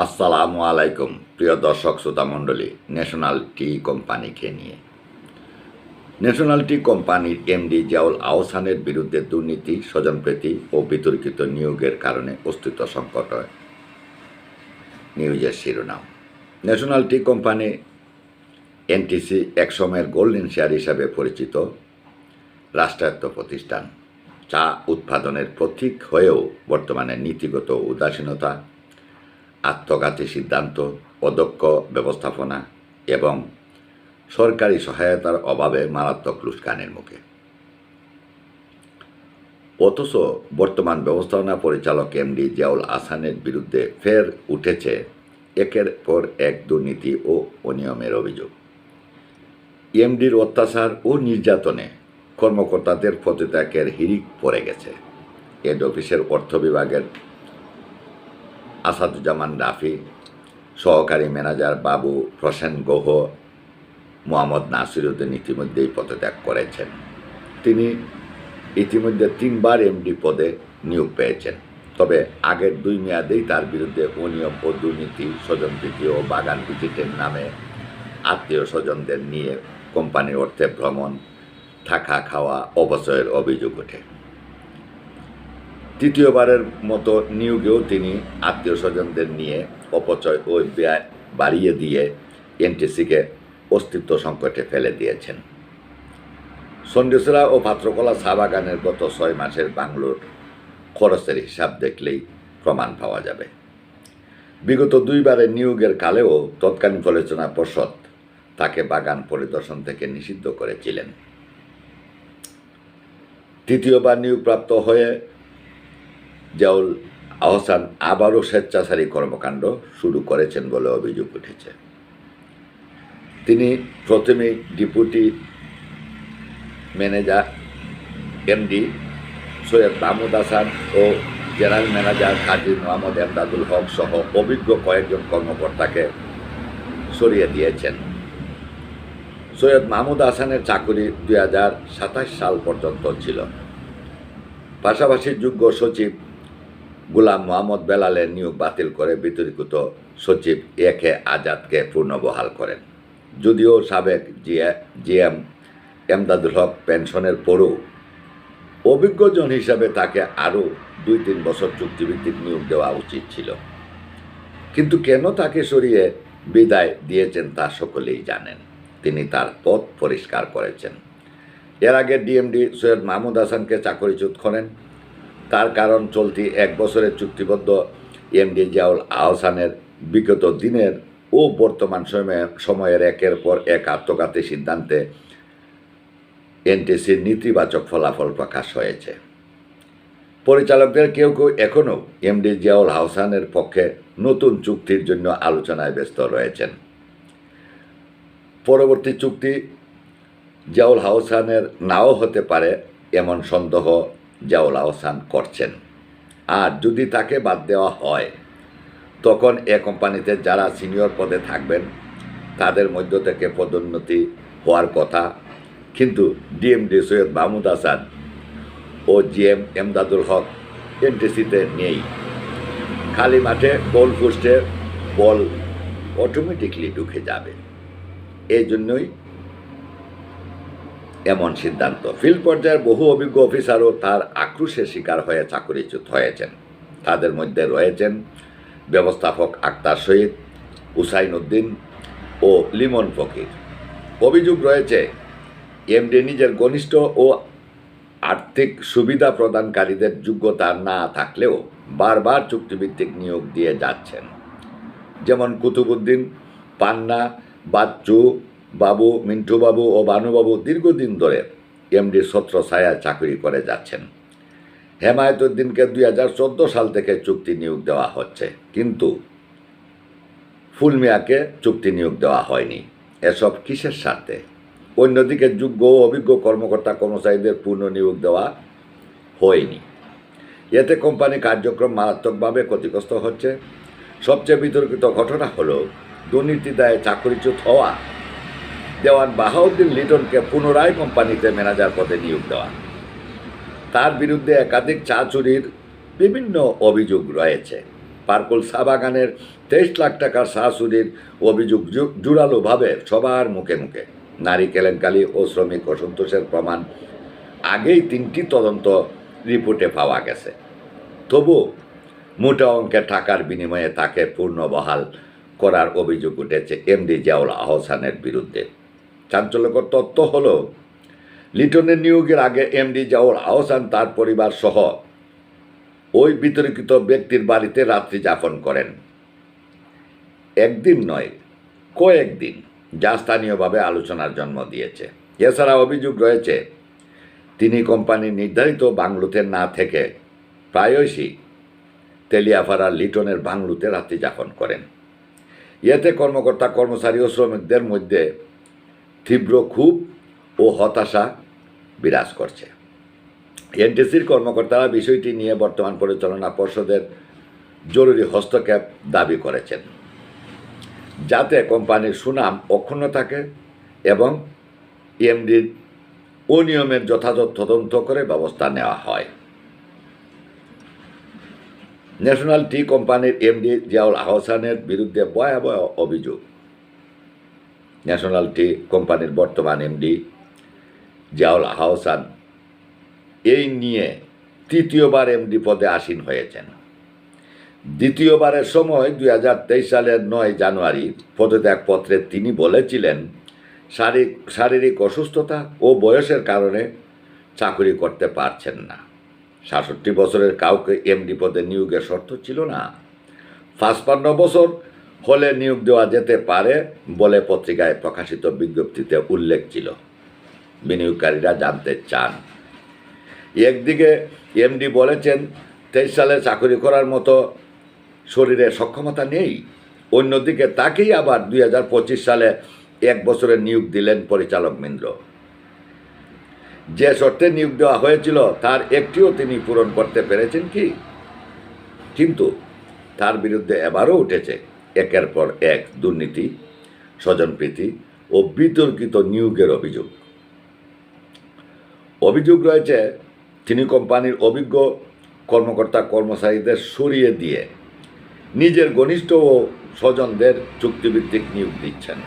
আসসালামু আলাইকুম, প্রিয় দর্শক শ্রোতা মণ্ডলী ন্যাশনাল টি কোম্পানিকে নিয়ে। ন্যাশনাল টি কোম্পানির এমডি জিয়াউল আহসানের বিরুদ্ধে দুর্নীতি, স্বজনপ্রীতি ও বিতর্কিত নিয়োগের কারণে অস্তিত্ব সংকট হয়। নিউজের শিরোনাম। ন্যাশনাল টি কোম্পানি এনটিসি একসময়ের গোল্ডেন শেয়ার হিসাবে পরিচিত রাষ্ট্রায়ত্ত প্রতিষ্ঠান। চা উৎপাদনের প্রতীক হয়েও বর্তমানে নীতিগত উদাসীনতা আত্মঘাতী সিদ্ধান্ত, অদক্ষ ব্যবস্থাপনা এবং সরকারি সহায়তার অভাবে মারাত্মক লুস্কানের মুখে। অথচ বর্তমান ব্যবস্থাপনা পরিচালক এমডি জিয়াউল আসানের বিরুদ্ধে ফের উঠেছে একের পর এক দুর্নীতি ও অনিয়মের অভিযোগ। এমডির অত্যাচার ও নির্যাতনে কর্মকর্তাদের পদত্যাগের হিরিক পড়ে গেছে। এড অফিসের অর্থ বিভাগের আসাদুজ্জামান রাফি, সহকারী ম্যানেজার বাবু প্রসেন গোহ, মোহাম্মদ নাসিরুদ্দিন ইতিমধ্যেই পদত্যাগ করেছেন। তিনি ইতিমধ্যে তিনবার এমডি পদে নিয়োগ পেয়েছেন। তবে আগের দুই মেয়াদেই তার বিরুদ্ধে অনিয়ম ও দুর্নীতি স্বজনপ্রীতি ও বাগান ভিজিটের নামে আত্মীয় স্বজনদের নিয়ে কোম্পানির অর্থে ভ্রমণ, থাকা খাওয়া অবচয়ের অভিযোগ ওঠে। তৃতীয়বারের মতো নিয়োগেও তিনি আত্মীয় স্বজনদের নিয়ে অপচয় ও ব্যয় বাড়িয়ে দিয়ে এনটিসিকে অস্তিত্ব সংকটে ফেলে দিয়েছেন। সন্দেশরা ও পাত্রকলা চা বাগানের গত ছয় মাসের বাংলোর খরচের হিসাব দেখলেই প্রমাণ পাওয়া যাবে। বিগত দুইবারের নিয়োগের কালেও তৎকালীন পরিচালনা পর্ষদ তাকে বাগান পরিদর্শন থেকে নিষিদ্ধ করেছিলেন। তৃতীয়বার নিয়োগপ্রাপ্ত হয়ে জাউল আহসান আবারও স্বেচ্ছাচারী কর্মকাণ্ড শুরু করেছেন বলে অভিযোগ উঠেছে। তিনি প্রথমে deputy manager, MD Syed Mahmud Hasan ও জেনারেল ম্যানেজার কাজী মোহাম্মদ এমদাদুল হক সহ অভিজ্ঞ কয়েকজন কর্মকর্তাকে সরিয়ে দিয়েছেন। সৈয়দ মাহমুদ হাসানের চাকুরি দুই হাজার সাতাশ সাল পর্যন্ত ছিল। পাশাপাশি যোগ্য সচিব গুলাম মোহাম্মদ বেলালের নিয়োগ বাতিল করে বিতর্কিত সচিব এ কে আজাদকে পুনর্বহাল করেন। যদিও সাবেক জিএ জিএম এমদাদুল হক পেনশনের পরও অভিজ্ঞজন হিসাবে তাকে আরও দুই তিন বছর চুক্তিভিত্তিক নিয়োগ দেওয়া উচিত ছিল। কিন্তু কেন তাকে সরিয়ে বিদায় দিয়েছেন তা সকলেই জানেন। তিনি তার পথ পরিষ্কার করেছেন। এর আগে ডিএমডি সৈয়দ মাহমুদ হাসানকে চাকরিচ্যুত করেন। তার কারণ চলতি এক বছরের চুক্তিবদ্ধ এমডি জিয়াউল আহসানের বিগত দিনের ও বর্তমান সময়ে, সময়ের একের পর এক আত্মঘাতী সিদ্ধান্তে এনটিসির নেতিবাচক ফলাফল প্রকাশ হয়েছে। পরিচালকদের কেউ কেউ এখনও এমডি জিয়াউল আহসানের পক্ষে নতুন চুক্তির জন্য আলোচনায় ব্যস্ত রয়েছেন। পরবর্তী চুক্তি জিয়াউল আহসানের নাও হতে পারে এমন সন্দেহ জিয়াউল আহসান করছেন। আর যদি তাকে বাদ দেওয়া হয়, তখন এ কোম্পানিতে যারা সিনিয়র পদে থাকবেন, তাদের মধ্য থেকে পদোন্নতি হওয়ার কথা। কিন্তু ডিএমডি সৈয়দ মাহমুদ হাসান ও জিএম এমদাদুল হক এনটিসিতে নেই। খালি মাঠে গোল পোস্টে বল অটোমেটিকলি ঢুকে যাবে। এই জন্যই এমন সিদ্ধান্ত। ফিল্ড পর্যায়ের বহু অভিজ্ঞ অফিসারও তার আক্রোশের শিকার হয়ে চাকরিচ্যুত হয়েছেন। তাদের মধ্যে রয়েছেন ব্যবস্থাপক আক্তার শহীদ হুসাইন উদ্দিন ও লিমন ফকির। অভিযোগ রয়েছে, এমডি নিজের ঘনিষ্ঠ ও আর্থিক সুবিধা প্রদানকারীদের যোগ্যতা না থাকলেও বারবার চুক্তিভিত্তিক নিয়োগ দিয়ে যাচ্ছেন। যেমন কুতুবুদ্দিন পান্না, বাচ্চু বাবু, মিন্টু বাবু ও বানুবাবু দীর্ঘদিন ধরে এমডি ছত্র ছায়া চাকরি করে যাচ্ছেন। হেমায়তুদ্দিনকে দুই হাজার চোদ্দ সাল থেকে চুক্তি নিয়োগ দেওয়া হচ্ছে। কিন্তু ফুলমিয়াকে চুক্তি নিয়োগ দেওয়া হয়নি। এসব কিসের স্বার্থে? অন্যদিকে যোগ্য অভিজ্ঞ কর্মকর্তা কর্মচারীদের পূর্ণ নিয়োগ দেওয়া হয়নি। এতে কোম্পানি কার্যক্রম মারাত্মকভাবে ক্ষতিগ্রস্ত হচ্ছে। সবচেয়ে বিতর্কিত ঘটনা হলো, দুর্নীতি দায়ে চাকরিচ্যুত হওয়া দেওয়ান বাহাউদ্দিন লিটনকে পুনরায় কোম্পানিতে ম্যানেজার পদে নিয়োগ দেওয়া। তার বিরুদ্ধে একাধিক চা চুরির বিভিন্ন অভিযোগ রয়েছে। পার্কুল চা বাগানের তেইশ লাখ টাকার চা চুরির অভিযোগ জোরালোভাবে সবার মুখে মুখে। নারী কেলেঙ্কারি ও শ্রমিক অসন্তোষের প্রমাণ আগেই তিনটি তদন্ত রিপোর্টে পাওয়া গেছে। তবু মোটা অঙ্কের টাকার বিনিময়ে তাকে পূর্ণ বহাল করার অভিযোগ উঠেছে এমডি জিয়াউল আহসানের বিরুদ্ধে। চাঞ্চল্যকর তথ্য হল, লিটনের নিয়োগের আগে এমডি জিয়াউল আহসান তার পরিবার সহ ওই বিতর্কিত ব্যক্তির বাড়িতে রাত্রি যাপন করেন। একদিন নয় কয়েকদিন যা স্থানীয়ভাবে আলোচনার জন্ম দিয়েছে। এছাড়া অভিযোগ রয়েছে, তিনি কোম্পানির নির্ধারিত বাংলোতে না থেকে প্রায়শই তেলিয়াফাড়া লিটনের বাংলোতে রাত্রি যাপন করেন। এতে কর্মকর্তা, কর্মচারী ও শ্রমিকদের মধ্যে তীব্র ক্ষোভ ও হতাশা বিরাজ করছে। এনটিসির কর্মকর্তারা বিষয়টি নিয়ে বর্তমান পরিচালনা পর্ষদের জরুরি হস্তক্ষেপ দাবি করেছেন। যাতে কোম্পানির সুনাম অক্ষুণ্ণ থাকে এবং এমডির অনিয়মের যথাযথ তদন্ত করে ব্যবস্থা নেওয়া হয়। ন্যাশনাল টি কোম্পানির এমডি জিয়াউল আহসানের বিরুদ্ধে ভয়াবহ অভিযোগ। ন্যাশনাল টি কোম্পানির বর্তমান এমডি জিয়াউল আহসান এই নিয়ে তৃতীয়বার এমডি পদে আসীন হয়েছেন। দ্বিতীয়বারের সময় দুই হাজার তেইশ সালের নয় জানুয়ারি পদত্যাগপত্রে তিনি বলেছিলেন, শারীরিক শারীরিক অসুস্থতা ও বয়সের কারণে চাকরি করতে পারছেন না। সাতষট্টি বছরের কাউকে এমডি পদে নিয়োগের শর্ত ছিল না। পাঁচপান্ন বছর হলে নিয়োগ দেওয়া যেতে পারে বলে পত্রিকায় প্রকাশিত বিজ্ঞপ্তিতে উল্লেখ ছিল। বিনিয়োগকারীরা জানতে চান। একদিকে এমডি বলেছেন, তেইশ সালে চাকরি করার মতো শরীরে সক্ষমতা নেই। অন্যদিকে তাকেই আবার দুই হাজার পঁচিশ সালে এক বছরের নিয়োগ দিলেন পরিচালক মিন্দ্র। যে শর্তে নিয়োগ দেওয়া হয়েছিল, তার একটিও তিনি পূরণ করতে পেরেছেন কি? কিন্তু তার বিরুদ্ধে এবারও উঠেছে। একের পর এক দুর্নীতি, স্বজনপ্রীতি ও বিতর্কিত নিয়োগের অভিযোগ। অভিযোগ রয়েছে, তিনি কোম্পানির অভিজ্ঞ কর্মকর্তা কর্মচারীদের সরিয়ে দিয়ে নিজের ঘনিষ্ঠ ও স্বজনদের চুক্তিভিত্তিক নিয়োগ দিচ্ছেন।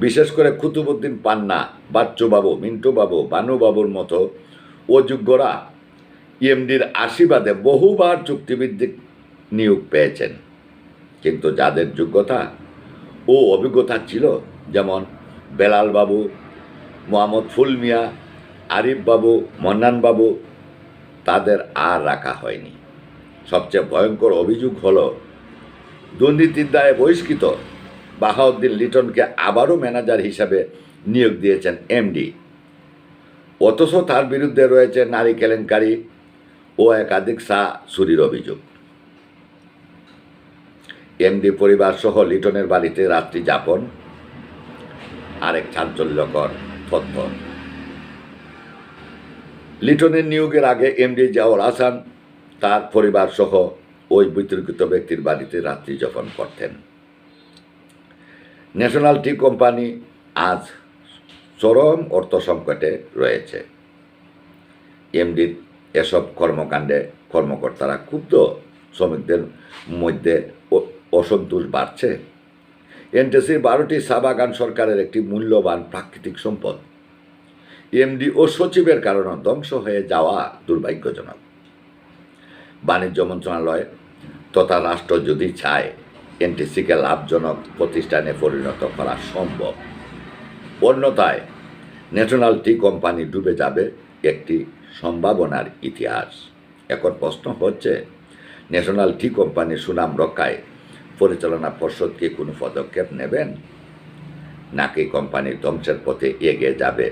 বিশেষ করে কুতুবুদ্দিন পান্না, বাচ্চুবাবু, মিন্টুবাবু, বানুবাবুর মতো অযোগ্যরা ইএমডির আশীর্বাদে বহুবার চুক্তিভিত্তিক নিয়োগ পেয়েছেন। কিন্তু যাদের যোগ্যতা ও অভিজ্ঞতা ছিল, যেমন বেলাল বাবু, মোহাম্মদ ফুল মিয়া, আরিফ বাবু, মন্নান বাবু, তাদের আর রাখা হয়নি। সবচেয়ে ভয়ঙ্কর অভিযোগ হল, দুর্নীতির দায়ে বহিষ্কৃত বাহাউদ্দিন লিটনকে আবারও ম্যানেজার হিসাবে নিয়োগ দিয়েছেন এমডি। অথচ তার বিরুদ্ধে রয়েছে নারী কেলেঙ্কারি ও একাধিক সা, চুরির অভিযোগ। এমডি পরিবার সহ লিটনের বাড়িতে রাত্রি যাপন। আরেক চাঞ্চল্যকর তথ্য। লিটনের নিয়োগের আগে এমডি জাওয়াল হাসান তার পরিবার সহ ওই বিতর্কিত ব্যক্তির বাড়িতে রাত্রি যাপন করতেন। ন্যাশনাল টি কোম্পানি আজ চরম অর্থ সংকটে রয়েছে। এমডির এসব কর্মকাণ্ডে কর্মকর্তারা ক্ষুব্ধ শ্রমিকদের মধ্যে অসন্তোষ বাড়ছে। এনটিসির বারোটি সাবাগান সরকারের একটি মূল্যবান প্রাকৃতিক সম্পদ। এমডি ও সচিবের কারণে ধ্বংস হয়ে যাওয়া দুর্ভাগ্যজনক। বাণিজ্য মন্ত্রণালয় তথা রাষ্ট্র যদি চায় এনটিসিকে লাভজনক প্রতিষ্ঠানে পরিণত করা সম্ভব, অন্যথায় ন্যাশনাল টি কোম্পানি ডুবে যাবে একটি সম্ভাবনার ইতিহাস। এখন প্রশ্ন হচ্ছে, ন্যাশনাল টি কোম্পানির সুনাম রক্ষায় পরিচালনা পর্ষদ কি কোনো পদক্ষেপ নেবেন? নাকি কোম্পানির ধ্বংসের পথে এগিয়ে যাবে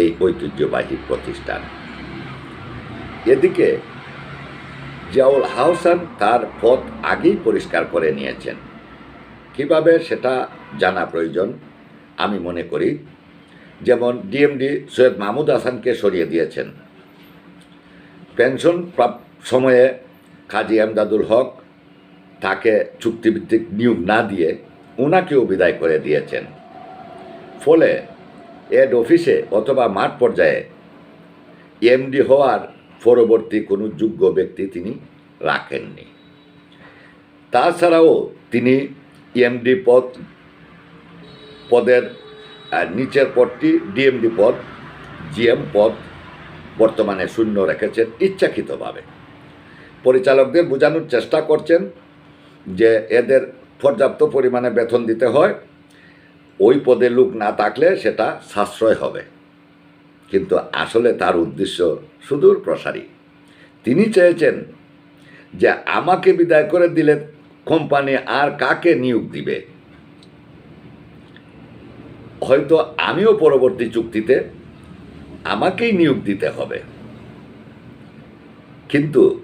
এই ঐতিহ্যবাহী প্রতিষ্ঠান? এদিকে জিয়াউল হাউসান তার পথ আগেই পরিষ্কার করে নিয়েছেন। কীভাবে সেটা জানা প্রয়োজন? আমি মনে করি যেমন ডিএমডি সৈয়দ মাহমুদ হাসানকে সরিয়ে দিয়েছেন। পেনশন সময়ে কাজী আমদাদুল হক তাকে চুক্তিভিত্তিক নিয়োগ না দিয়ে ওনাকেও বিদায় করে দিয়েছেন। ফলে এড অফিসে অথবা মাঠ পর্যায়ে এমডি হওয়ার পরবর্তী কোনো যোগ্য ব্যক্তি তিনি রাখেননি। তাছাড়াও তিনি এমডি পদ, পদের নিচের পদটি ডিএমডি পদ, জিএম পদ বর্তমানে শূন্য রেখেছেন ইচ্ছাকৃতভাবে। পরিচালকদের বোঝানোর চেষ্টা করছেন যে এদের পর্যাপ্ত পরিমাণে বেতন দিতে হয়, ওই পদে লোক না থাকলে সেটা সাশ্রয় হবে। কিন্তু আসলে তার উদ্দেশ্য সুদূর প্রসারী। তিনি চেয়েছেন যে আমাকে বিদায় করে দিলে কোম্পানি আর কাকে নিয়োগ দিবে। হয়তো আমিও পরবর্তী চুক্তিতে আমাকেই নিয়োগ দিতে হবে। কিন্তু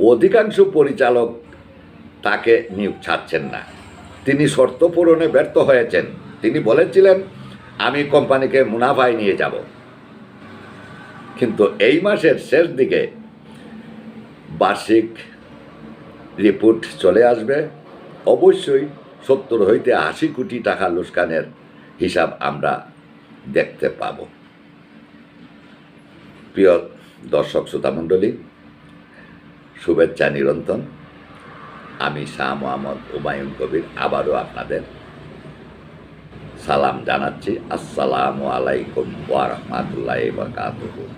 অধিকাংশ পরিচালক তাকে নিয়োগ ছাড়ছেন না। তিনি শর্ত পূরণে ব্যর্থ হয়েছেন। তিনি বলেছিলেন, আমি কোম্পানিকে মুনাফায় নিয়ে যাব। কিন্তু এই মাসের শেষ দিকে বার্ষিক রিপোর্ট চলে আসবে। অবশ্যই সত্তর হইতে আশি কোটি টাকা লোসকানের হিসাব আমরা দেখতে পাব। প্রিয় দর্শক, শ্রোতামণ্ডলী, শুভেচ্ছা নিরন্তন আমি শাহ মোহাম্মদ হুমায়ুন কবির আবারও আপনাদের সালাম জানাচ্ছি। আসসালামু আলাইকুম ওয়া বারাকাতুহু।